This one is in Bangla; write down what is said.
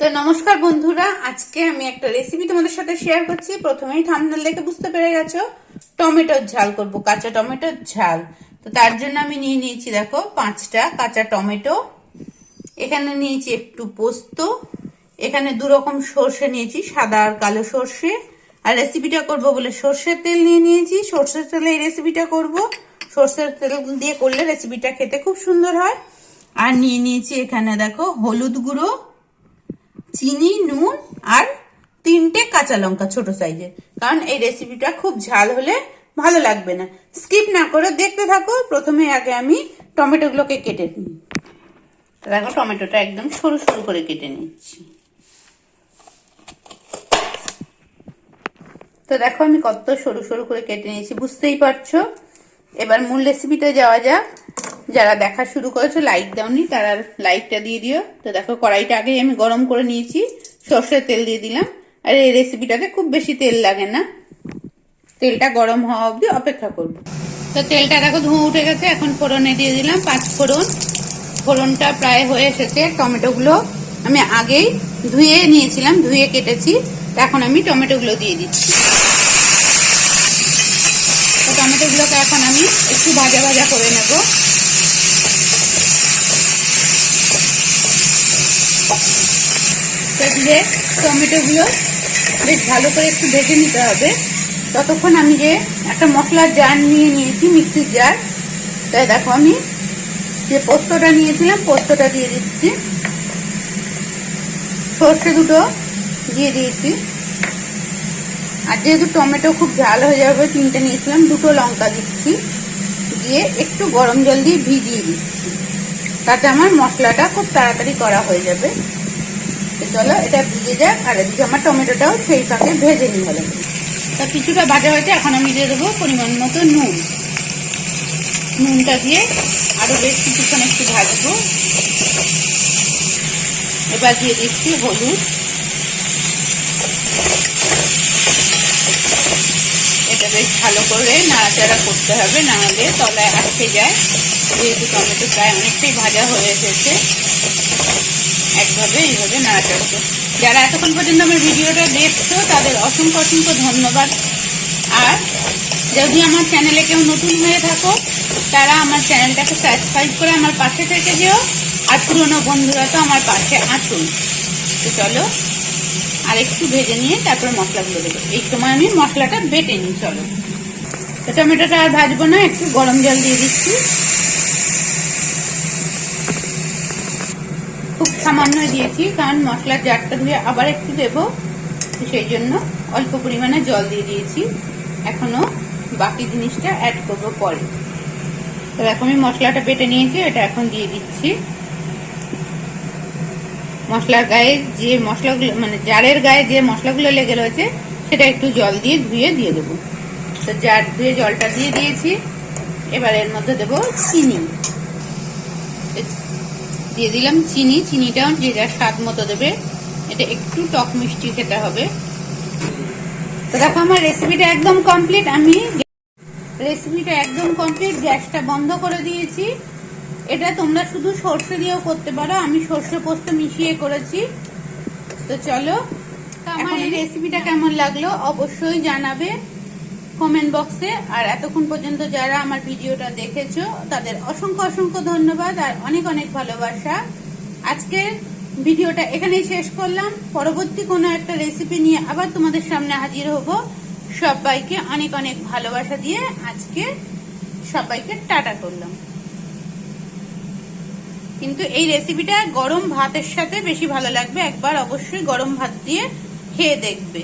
তো নমস্কার বন্ধুরা, আজকে আমি একটা রেসিপি তোমাদের সাথে শেয়ার করছি। প্রথমেই থামনেল দেখে বুঝতে পেরে গেছো, টমেটোর ঝাল করব, কাঁচা টমেটোর ঝাল। তো তার জন্য আমি নিয়ে নিয়েছি, দেখো, পাঁচটা কাঁচা টমেটো। এখানে নিয়েছি একটু পোস্ত। এখানে দু রকম সর্ষে নিয়েছি, সাদা আর কালো সর্ষে। আর রেসিপিটা করব বলে সর্ষের তেল নিয়ে নিয়েছি। সর্ষের তেলে এই রেসিপিটা করব। সর্ষের তেল দিয়ে করলে রেসিপিটা খেতে খুব সুন্দর হয়। আর নিয়ে নিয়েছি এখানে, দেখো, হলুদ গুঁড়ো। চিনি, নুন আর তিনটে কাঁচা লঙ্কা ছোট সাইজের কারণ এই রেসিপিটা খুব ঝাল হলে ভালো লাগবে না। স্কিপ না করে দেখতে থাকো। প্রথমে আগে আমি টমেটোগুলোকে কেটে নিই। দেখো টমেটোটা একদম সরু সরু করে কেটে নিচ্ছি। তো দেখো আমি কত সরু সরু করে কেটে নিয়েছি, বুঝতেই পারছ? এবার মূল রেসিপিতে যাওয়া যাক। যারা দেখা শুরু করেছ লাইক দাওনি, তারা লাইকটা দিয়ে দিও। তো দেখো, কড়াইটা আগেই আমি গরম করে নিয়েছি। সর্ষের তেল দিয়ে দিলাম। আর এই রেসিপিটাতে খুব বেশি তেল লাগে না। তেলটা গরম হওয়া অবধি অপেক্ষা করব। তো তেলটা দেখো ধুঁ উঠে গেছে। এখন ফোড়নে দিয়ে দিলাম পাঁচ ফোড়ন। ফোড়নটা প্রায় হয়ে এসেছে। টমেটোগুলো আমি আগেই ধুয়ে নিয়েছিলাম, ধুয়ে কেটেছি। এখন আমি টমেটোগুলো দিয়ে দিচ্ছি। তো টমেটোগুলোকে এখন আমি একটু ভাজা ভাজা করে নেব। দিয়ে টমেটোগুলো বেশ ভালো করে একটু ভেজে নিতে হবে। ততক্ষণ আমি যে একটা মশলার জার নিয়ে নিয়েছি মিক্সির জার। তাই দেখো আমি যে পোস্তটা নিয়েছিলাম, পোস্তটা দিয়ে দিচ্ছি। সর্ষে দুটো দিয়ে দিয়েছি। আর যেহেতু টমেটো খুব ঝাল হয়ে যাবে তিনটে নিয়েছিলাম, দুটো লঙ্কা দিচ্ছি। দিয়ে একটু গরম জল দিয়ে ভিজিয়ে দিচ্ছি। তাতে আমার মশলাটা খুব তাড়াতাড়ি করা হয়ে যাবে। চলো, এটা ভিজে যাক, আর এদিকে আমার টমেটোটাও সেই ফাঁকে ভেজে নিই করে তা কিছুটা ভাজা হয়েছে, এখন আমি দিয়ে দেবো পরিমাণ মতো নুন। নুনটা দিয়ে আরও বেশ কিছুক্ষণ একটু ভাজবো। এবার দিয়ে দিচ্ছি হলুদ। এটা বেশ ভালো করে নাড়াচাড়া করতে হবে নাহলে তলায় আটকে যায়। যেহেতু টমেটো প্রায় অনেকটাই ভাজা হয়ে এসেছে। একভাবে এইভাবে নাড়াচাড়া করতে যারা এতক্ষণ পর্যন্ত আমার ভিডিওটা দেখছ, তাদের অসংখ্য অসংখ্য ধন্যবাদ। আর যদি আমার চ্যানেলে কেউ নতুন হয়ে থাকো, তারা আমার চ্যানেলটাকে সাবস্ক্রাইব করে আমার পাশে থেকে যেও। আর পুরনো বন্ধুরা তো আমার পাশে আসুন। তো চলো আর একটু ভেজে নিয়ে তারপরে মশলাগুলো দেবো। এই সময় আমি মশলাটা বেটে নিই, চলো। তো টমেটোটা আর ভাজবো না, একটু গরম জল দিয়ে দিচ্ছি খুব সামান্য দিয়েছি, কারণ মশলার জারটা ধুয়ে আবার একটু দেবো। সেই জন্য অল্প পরিমাণে জল দিয়ে দিয়েছি। এখনও বাকি জিনিসটা অ্যাড করব পরে। তো এখন আমি মশলাটা বেটে নিয়েছি, এটা এখন দিয়ে দিচ্ছি। মশলার গায়ে যে মশলাগুলো মানে জারের গায়ে যে মশলাগুলো লেগে রয়েছে, সেটা একটু জল দিয়ে ধুয়ে দিয়ে দেবো। তো জার ধুয়ে জলটা দিয়ে দিয়েছি। এবার এর মধ্যে দেবো চিনি। দিয়ে দিলাম চিনি। চিনিটাও যে যার স্বাদ মতো দেবে। এটা একটু টক মিষ্টি খেতে হবে। তো দেখো আমার রেসিপিটা একদম কমপ্লিট আমি রেসিপিটা একদম কমপ্লিট গ্যাসটা বন্ধ করে দিয়েছি। এটা তোমরা শুধু সর্ষে দিয়েও করতে পারো। আমি সর্ষে পোস্ত মিশিয়ে করেছি। তো চলো আমার এই রেসিপিটা কেমন লাগল অবশ্যই জানাবে। কমেন্ট বক্সে আর এতক্ষণ পর্যন্ত যারা আমার ভিডিওটা দেখেছ, তাদের অসংখ্য অসংখ্য ধন্যবাদ আর অনেক অনেক ভালোবাসা। আজকে ভিডিওটা এখানেই শেষ করলাম। পরবর্তী কোনো একটা রেসিপি নিয়ে আবার তোমাদের সামনে হাজির হব। সবাইকে অনেক অনেক ভালোবাসা দিয়ে আজকে সবাইকে টাটা করলাম। কিন্তু এই রেসিপিটা গরম ভাতের সাথে বেশি ভালো লাগবে। একবার অবশ্যই গরম ভাত দিয়ে খেয়ে দেখবে।